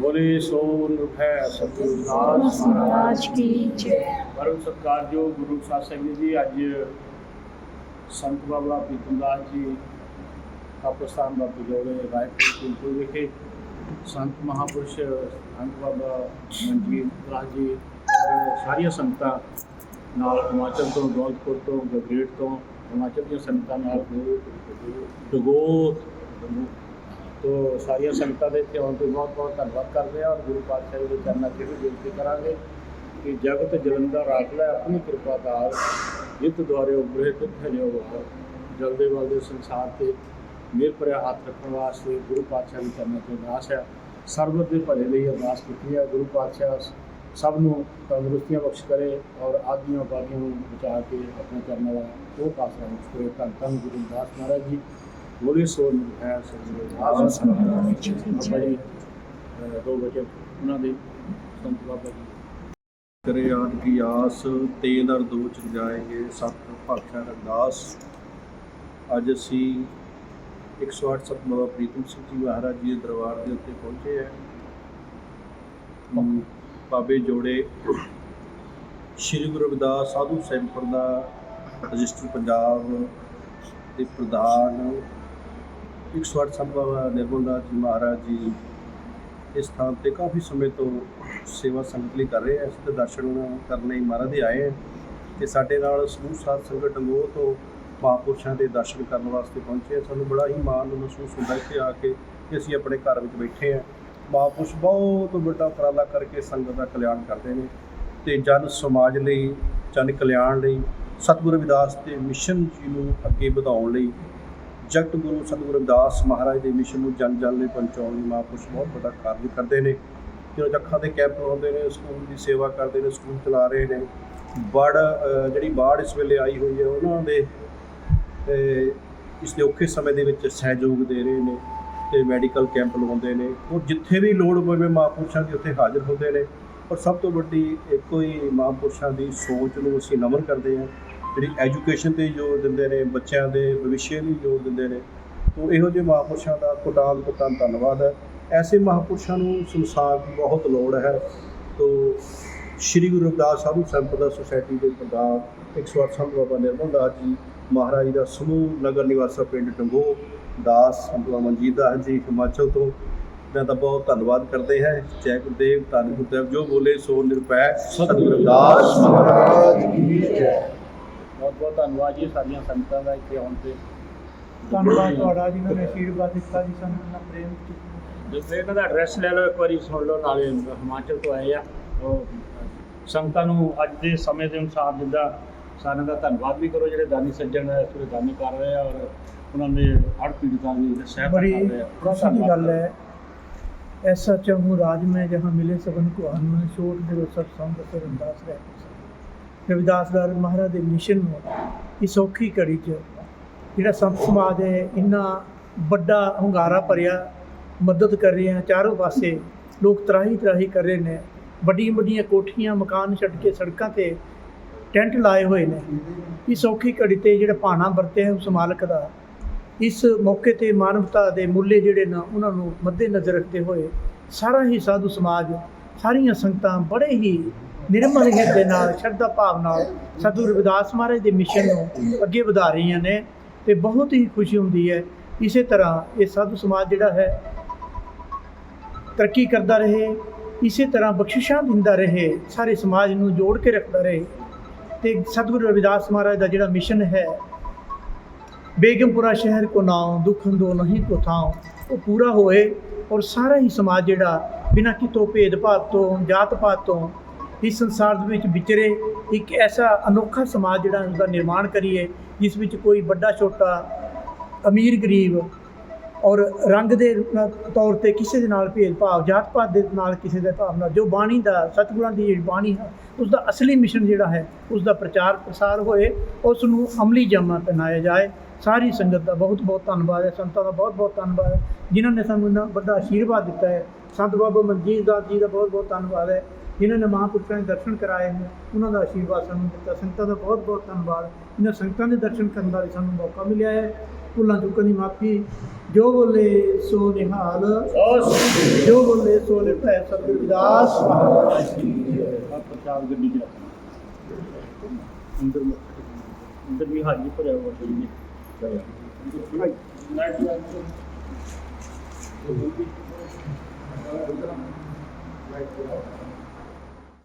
ਬੋਲੇ ਸੋ ਨਿਰਭੈ ਸਤਿਗੁਰੂ ਦਾਸ। ਮਹਾਰਾਜ ਕੀ ਜੈ। ਪਰਮ ਸਤਿਕਾਰਯੋਗ ਗੁਰੂ ਸਾਹਿਬ ਸਿੰਘ ਜੀ ਅੱਜ ਸੰਤ ਬਾਬਾ ਪ੍ਰੀਤਮਦਾਸ ਜੀ ਕਾਪਸਤਾਨ ਦਾ ਬਜੋਲੇ ਰਾਏਪੁਰ ਵਿਖੇ ਸੰਤ ਮਹਾਪੁਰਸ਼ ਸੰਤ ਬਾਬਾ ਮਨਜੀਤ ਦਾਸ ਜੀ ਸਾਰੀਆਂ ਸੰਗਤਾਂ ਨਾਲ ਹਿਮਾਚਲ ਤੋਂ ਦੌਲਤਪੁਰ ਤੋਂ ਗਗਰੇਟ ਤੋਂ ਹਿਮਾਚਲ ਦੀਆਂ ਸੰਗਤਾਂ ਨਾਲ ਡਗੋਤ ਤੋ ਸਾਰੀਆਂ ਸੰਗਤਾਂ ਦੇ ਇੱਥੇ ਆਉਣ ਤੇ ਬਹੁਤ ਬਹੁਤ ਧੰਨਵਾਦ ਕਰਦੇ ਹਾਂ ਔਰ ਗੁਰੂ ਪਾਤਸ਼ਾਹ ਜੀ ਦੇ ਚਰਨਾਂ 'ਚ ਵੀ ਬੇਨਤੀ ਕਰਾਂਗੇ ਕਿ ਜਗਤ ਜਲੰਧਰ ਰਾਖ ਲੈ, ਆਪਣੀ ਕਿਰਪਾ ਨਾਲ ਜਿਤ ਦੁਆਰੇ ਉਭਰੇ, ਤਿੱਥੇ ਲਿਓ ਵਾਰ, ਜਲਦੇ ਵਲਦੇ ਸੰਸਾਰ ਤੇ ਮੇਰ ਭਰਿਆ ਹੱਥ ਰੱਖਣ ਵਾਸਤੇ ਗੁਰੂ ਪਾਤਸ਼ਾਹ ਦੀ ਚਰਨਾਂ 'ਚ ਅਰਦਾਸ ਹੈ। ਸਰਬਤ ਦੇ ਭਲੇ ਲਈ ਅਰਦਾਸ ਕੀਤੀ ਹੈ। ਗੁਰੂ ਪਾਤਸ਼ਾਹ ਸਭ ਨੂੰ ਤੰਦਰੁਸਤੀਆਂ ਬਖਸ਼ ਕਰੇ ਔਰ ਆਦੀਆਂ ਬਾਦੀਆਂ ਨੂੰ ਬਚਾ ਕੇ ਆਪਣੇ ਚਰਨਾਂ ਦਾ ਉਹ ਪਾਸਾ ਵਿੱਚ ਕਰੇ ਧੰਨ ਧੰਨ ਗੁਰੂ ਦਾਸ ਮਹਾਰਾਜ ਜੀ। ਜੀ ਦੋ ਵਜੇ ਉਹਨਾਂ ਦੇ ਸੰਤ ਬਾਬਾ ਜੀ। ਕਰੇ ਆਨ ਕੀ ਆਸ ਤੇ ਦਰ ਦੋ ਚ ਜਾਏਂਗੇ ਸਤ ਭਾਖਿਆ ਅਰਦਾਸ। ਅੱਜ ਅਸੀਂ 108 ਸਤ ਬਾਬਾ ਪ੍ਰੀਤਮ ਸਿੰਘ ਜੀ ਮਹਾਰਾਜ ਜੀ ਦੇ ਦਰਬਾਰ ਦੇ ਉੱਤੇ ਪਹੁੰਚੇ ਹੈ ਬਾਬੇ ਜੋੜੇ ਸ਼੍ਰੀ ਗੁਰੂ ਰਵਿਦਾਸ ਸਾਧੂ ਸੈਂਪਰ ਦਾ ਰਜਿਸਟਰ ਪੰਜਾਬ ਦੇ ਪ੍ਰਧਾਨ 108 ਸਤ ਬਾਬਾ ਨਿਰਮਲ ਦਾਸ ਜੀ ਮਹਾਰਾਜ ਜੀ ਇਸ ਥਾਂ ਤੇ ਕਾਫੀ ਸਮੇਂ ਤੋਂ ਸੇਵਾ ਸੰਗਤ ਲਈ ਕਰ ਰਹੇ ਹਾਂ ਅਸੀਂ ਤਾਂ ਦਰਸ਼ਨ ਕਰਨ ਲਈ ਮਹਾਰਾਜ ਦੇ ਆਏ ਹਾਂ ਤੇ ਸਾਡੇ ਨਾਲ ਸਮੂਹ ਸਾਧ ਸੰਗਤ ਡੰਗੋ ਤੋਂ ਮਹਾਂਪੁਰਸ਼ਾਂ ਦੇ ਦਰਸ਼ਨ ਕਰਨ ਵਾਸਤੇ ਪਹੁੰਚੇ ਸਾਨੂੰ ਬੜਾ ਹੀ ਮਾਣ ਮਹਿਸੂਸ ਹੁੰਦਾ ਇੱਥੇ ਆ ਕੇ ਕਿ ਅਸੀਂ ਆਪਣੇ ਘਰ ਵਿੱਚ ਬੈਠੇ ਹਾਂ ਮਹਾਂਪੁਰਸ਼ ਬਹੁਤ ਵੱਡਾ ਉਪਰਾਲਾ ਕਰਕੇ ਸੰਗਤ ਦਾ ਕਲਿਆਣ ਕਰਦੇ ਨੇ ਤੇ ਜਨ ਸਮਾਜ ਲਈ, ਜਨ ਕਲਿਆਣ ਲਈ, ਸਤਿਗੁਰੂ ਰਵਿਦਾਸ ਦੇ ਮਿਸ਼ਨ ਜੀ ਨੂੰ ਅੱਗੇ ਵਧਾਉਣ ਲਈ ਜਗਤ ਗੁਰੂ ਸਤਿਗੁਰੂ ਰਵਿਦਾਸ ਮਹਾਰਾਜ ਦੇ ਮਿਸ਼ਨ ਨੂੰ ਜਨ ਜਨ ਲਈ ਪਹੁੰਚਾਉਣ ਲਈ ਮਹਾਂਪੁਰਸ਼ ਬਹੁਤ ਵੱਡਾ ਕਾਰਜ ਕਰਦੇ ਨੇ। ਜਦੋਂ ਅੱਖਾਂ ਦੇ ਕੈਂਪ ਲਾਉਂਦੇ ਨੇ, ਸਕੂਲ ਦੀ ਸੇਵਾ ਕਰਦੇ ਨੇ, ਸਕੂਲ ਚਲਾ ਰਹੇ ਨੇ। ਬੜ ਜਿਹੜੀ ਬਾੜ ਇਸ ਵੇਲੇ ਆਈ ਹੋਈ ਹੈ, ਉਹਨਾਂ ਦੇ, ਤੇ ਇਸ ਦੇ ਔਖੇ ਸਮੇਂ ਦੇ ਵਿੱਚ ਸਹਿਯੋਗ ਦੇ ਰਹੇ ਨੇ ਤੇ ਮੈਡੀਕਲ ਕੈਂਪ ਲਗਾਉਂਦੇ ਨੇ। ਉਹ ਜਿੱਥੇ ਵੀ ਲੋੜ ਪਵੇ ਮਹਾਂਪੁਰਸ਼ਾਂ ਦੀ ਉੱਥੇ ਹਾਜ਼ਰ ਹੁੰਦੇ ਨੇ। ਔਰ ਸਭ ਤੋਂ ਵੱਡੀ ਇੱਕੋ ਹੀ ਮਹਾਂਪੁਰਸ਼ਾਂ ਦੀ ਸੋਚ ਨੂੰ ਅਸੀਂ ਨਮਨ ਕਰਦੇ ਹਾਂ ਜਿਹੜੀ ਐਜੂਕੇਸ਼ਨ ਤੇ ਜ਼ੋਰ ਦਿੰਦੇ ਨੇ, ਬੱਚਿਆਂ ਦੇ ਭਵਿੱਖ ਲਈ ਜ਼ੋਰ ਦਿੰਦੇ ਨੇ, ਤੋਂ ਇਹੋ ਜਿਹੇ ਮਹਾਂਪੁਰਸ਼ਾਂ ਦਾ ਕੋਟਾਲ ਕੋਟਾਲ ਧੰਨਵਾਦ ਹੈ। ਐਸੇ ਮਹਾਂਪੁਰਸ਼ਾਂ ਨੂੰ ਸੰਸਾਰ ਦੀ ਬਹੁਤ ਲੋੜ ਹੈ। ਤੋਂ ਸ਼੍ਰੀ ਗੁਰੂ ਰਵਿਦਾਸ ਸਾਧੂ ਸੰਪਦਾ ਸੁਸਾਇਟੀ ਦੇ ਪ੍ਰਧਾਨ 108 ਸੰਤ ਬਾਬਾ ਨਿਰਮਲ ਦਾਸ ਜੀ ਮਹਾਰਾਜ ਦਾ ਸਮੂਹ, ਨਗਰ ਨਿਵਾਸਾ ਪਿੰਡ ਡੰਗੋ ਦਾਸ ਬਾਬਾ ਮਨਜੀਤ ਦਾਸ ਜੀ, ਹਿਮਾਚਲ ਤੋਂ। ਮੈਂ ਤਾਂ ਬਹੁਤ ਧੰਨਵਾਦ ਕਰਦੇ ਹੈ। ਜੈ ਗੁਰਦੇਵ, ਧੰਨ ਗੁਰਦੇਵ, ਜੋ ਬੋਲੇ ਸੋ ਨਿਰਪੈ ਸਤਿਗੁਰੂ ਰਵਿਦਾਸ ਮਹਾਰਾਜ ਕੀ ਜੈ। ਬਹੁਤ ਬਹੁਤ ਧੰਨਵਾਦ ਜੀ ਸਾਰੀਆਂ ਸੰਗਤਾਂ ਦਾ ਇੱਥੇ ਆਉਣ ਤੇ ਧੰਨਵਾਦ ਤੁਹਾਡਾ ਜਿਨ੍ਹਾਂ ਨੇ ਆਸ਼ੀਰਵਾਦ ਦਿੱਤਾ ਜੀ ਸਾਨੂੰ ਇੰਨਾ ਪ੍ਰੇਮ ਕੀਤਾ ਜੇ ਇਹਨਾਂ ਦਾ ਐਡਰੈਸ ਲੈ ਲਓ ਇੱਕ ਵਾਰੀ ਸੁਣ ਲਓ ਨਾਲੇ ਹਿਮਾਚਲ ਤੋਂ ਆਏ ਆ ਉਹ ਸੰਗਤਾਂ ਨੂੰ ਅੱਜ ਦੇ ਸਮੇਂ ਦੇ ਅਨੁਸਾਰ ਜਿੱਦਾਂ ਸਾਰਿਆਂ ਦਾ ਧੰਨਵਾਦ ਵੀ ਕਰੋ ਜਿਹੜੇ ਦਾਨੀ ਸੱਜਣ ਇਸ ਵੇਲੇ ਦਾਨੀ ਕਰ ਰਹੇ ਆ ਔਰ ਉਹਨਾਂ ਦੇ ਹੜ ਪੀੜਤਾਂ ਦੀ ਸਹਾਇਤਾ ਬੜੀ ਕਰ ਰਹੇ ਆ ਬੜਾ ਖੁਸ਼ੀ ਦੀ ਧੰਨਵਾਦ ਗੱਲ ਹੈ ਐਸਾ ਚੰਗੂ ਰਾਜ में जहाँ मिले सबन को हनुमान छोड़ निरो सब संग ਤੇ ਰਵਿਦਾਸ ਰਹਿ ਰਵਿਦਾਸ ਦਾ ਮਹਾਰਾਜ ਦੇ ਮਿਸ਼ਨ ਨੂੰ ਇਸ ਔਖੀ ਘੜੀ 'ਚ ਜਿਹੜਾ ਸੰਤ ਸਮਾਜ ਹੈ, ਇੰਨਾ ਵੱਡਾ ਹੰਗਾਰਾ ਭਰਿਆ, ਮਦਦ ਕਰ ਰਹੇ ਆ ਚਾਰੋਂ ਪਾਸੇ, ਲੋਕ ਤਰਾਹੀ ਤਰਾਹੀ ਕਰ ਰਹੇ ਨੇ, ਵੱਡੀਆਂ ਵੱਡੀਆਂ ਕੋਠੀਆਂ, ਮਕਾਨ ਛੱਡ ਕੇ ਸੜਕਾਂ ਤੇ ਟੈਂਟ ਲਾਏ ਹੋਏ ਨੇ। ਇਸ ਔਖੀ ਘੜੀ ਤੇ ਜਿਹੜਾ ਭਾਣਾ ਵਰਤਿਆ ਹੈ ਉਸ ਮਾਲਕ ਦਾ, ਇਸ ਮੌਕੇ ਤੇ ਮਾਨਵਤਾ ਦੇ ਮੁੱਲੇ ਜਿਹੜੇ ਨਾ, ਉਹਨਾਂ ਨੂੰ ਮੱਦੇ ਨਜ਼ਰ ਰੱਖਦੇ ਹੋਏ ਸਾਰਾ ਹੀ ਸਾਧੂ ਸਮਾਜ, ਸਾਰੀਆਂ ਸੰਗਤਾਂ ਬੜੇ ਹੀ ਨਿਰਮਲ ਹਿਰਦੇ ਨਾਲ, ਸ਼ਰਧਾ ਭਾਵ ਨਾਲ ਸਾਧੂ ਰਵਿਦਾਸ ਮਹਾਰਾਜ ਦੇ ਮਿਸ਼ਨ ਨੂੰ ਅੱਗੇ ਵਧਾ ਰਹੀਆਂ ਨੇ ਤੇ ਬਹੁਤ ਹੀ ਖੁਸ਼ੀ ਹੁੰਦੀ ਹੈ। ਇਸੇ ਤਰ੍ਹਾਂ ਇਹ ਸਾਧੂ ਸਮਾਜ ਜਿਹੜਾ ਹੈ, ਤਰੱਕੀ ਕਰਦਾ ਰਹੇ, ਇਸੇ ਤਰ੍ਹਾਂ ਬਖਸ਼ਿਸ਼ਾਂ ਦਿੰਦਾ ਰਹੇ, ਸਾਰੇ ਸਮਾਜ ਨੂੰ ਜੋੜ ਕੇ ਰੱਖਦਾ ਰਹੇ। ਤੇ ਸਤਿਗੁਰੂ ਰਵਿਦਾਸ ਮਹਾਰਾਜ ਦਾ ਜਿਹੜਾ ਮਿਸ਼ਨ ਹੈ, ਬੇਗਮਪੁਰਾ ਸ਼ਹਿਰ ਕੋ ਨਾਉ ਦੁੱਖ ਹੰਦੋ ਨਹੀਂ ਕੋ ਥਾਉ, ਉਹ ਪੂਰਾ ਹੋਏ ਔਰ ਸਾਰਾ ਹੀ ਸਮਾਜ ਜਿਹੜਾ ਬਿਨਾਂ ਕਿਤੋਂ ਭੇਦਭਾਵ ਤੋਂ ਜਾਤ ਪਾਤ ਤੋਂ ਇਸ ਸੰਸਾਰ ਦੇ ਵਿੱਚ ਵਿਚਰੇ ਇੱਕ ਐਸਾ ਅਨੋਖਾ ਸਮਾਜ ਜਿਹੜਾ ਉਸਦਾ ਨਿਰਮਾਣ ਕਰੀਏ, ਜਿਸ ਵਿੱਚ ਕੋਈ ਵੱਡਾ, ਛੋਟਾ, ਅਮੀਰ, ਗਰੀਬ ਔਰ ਰੰਗ ਦੇ ਤੌਰ ਤੇ ਕਿਸੇ ਦੇ ਨਾਲ ਭੇਦਭਾਵ ਜਾਤ ਪਾਤ ਦੇ ਨਾਲ ਕਿਸੇ ਦੇ ਭਾਵ ਨਾਲ, ਜੋ ਬਾਣੀ ਦਾ, ਸਤਿਗੁਰਾਂ ਦੀ ਜਿਹੜੀ ਬਾਣੀ ਹੈ ਉਸ ਦਾ ਅਸਲੀ ਮਿਸ਼ਨ ਜਿਹੜਾ ਹੈ ਉਸ ਦਾ ਪ੍ਰਚਾਰ ਪ੍ਰਸਾਰ ਹੋਏ, ਉਸ ਨੂੰ ਅਮਲੀ ਜਾਮਾ ਪਹਿਨਾਇਆ ਜਾਏ। ਸਾਰੀ ਸੰਗਤ ਦਾ ਬਹੁਤ ਬਹੁਤ ਧੰਨਵਾਦ ਹੈ, ਸੰਤਾਂ ਦਾ ਬਹੁਤ ਬਹੁਤ ਧੰਨਵਾਦ ਹੈ, ਜਿਨ੍ਹਾਂ ਨੇ ਸਾਨੂੰ ਇੰਨਾ ਵੱਡਾ ਆਸ਼ੀਰਵਾਦ ਦਿੱਤਾ ਹੈ। ਸੰਤ ਬਾਬਾ ਮਨਜੀਤ ਦਾਸ ਜੀ ਦਾ ਬਹੁਤ ਬਹੁਤ ਧੰਨਵਾਦ ਹੈ। ਜਿਨ੍ਹਾਂ ਨੇ ਮਹਾਂਪੁਰਸ਼ਾਂ ਦੇ ਦਰਸ਼ਨ ਕਰਾਏ ਹਨ, ਉਹਨਾਂ ਦਾ ਆਸ਼ੀਰਵਾਦ ਸਾਨੂੰ ਦਿੱਤਾ। ਸੰਗਤਾਂ ਦਾ ਬਹੁਤ ਬਹੁਤ ਧੰਨਵਾਦ। ਇਹਨਾਂ ਸੰਗਤਾਂ ਦੇ ਦਰਸ਼ਨ ਕਰਨ ਦਾ ਵੀ ਸਾਨੂੰ ਮੌਕਾ ਮਿਲਿਆ ਹੈ। ਭੁੱਲਾਂ ਚੁੱਕਣ ਦੀ ਮਾਫੀ, ਜੋ ਬੋਲੇ ਸੋ ਨਿਹਾਲ। ਜੋ ਬੋਲੇ ਸੋ ਨਿਭੈ ਸਤਿਗੁਰ ਵਿਦਾਸ ਪ੍ਰਚਾਰ ਗੱਡੀ ਚ ਅੰਦਰ ਅੰਦਰ ਵੀ ਹਾਜੀ ਭਰਿਆ ਹੋਇਆ ਜੀ ਚਲੋ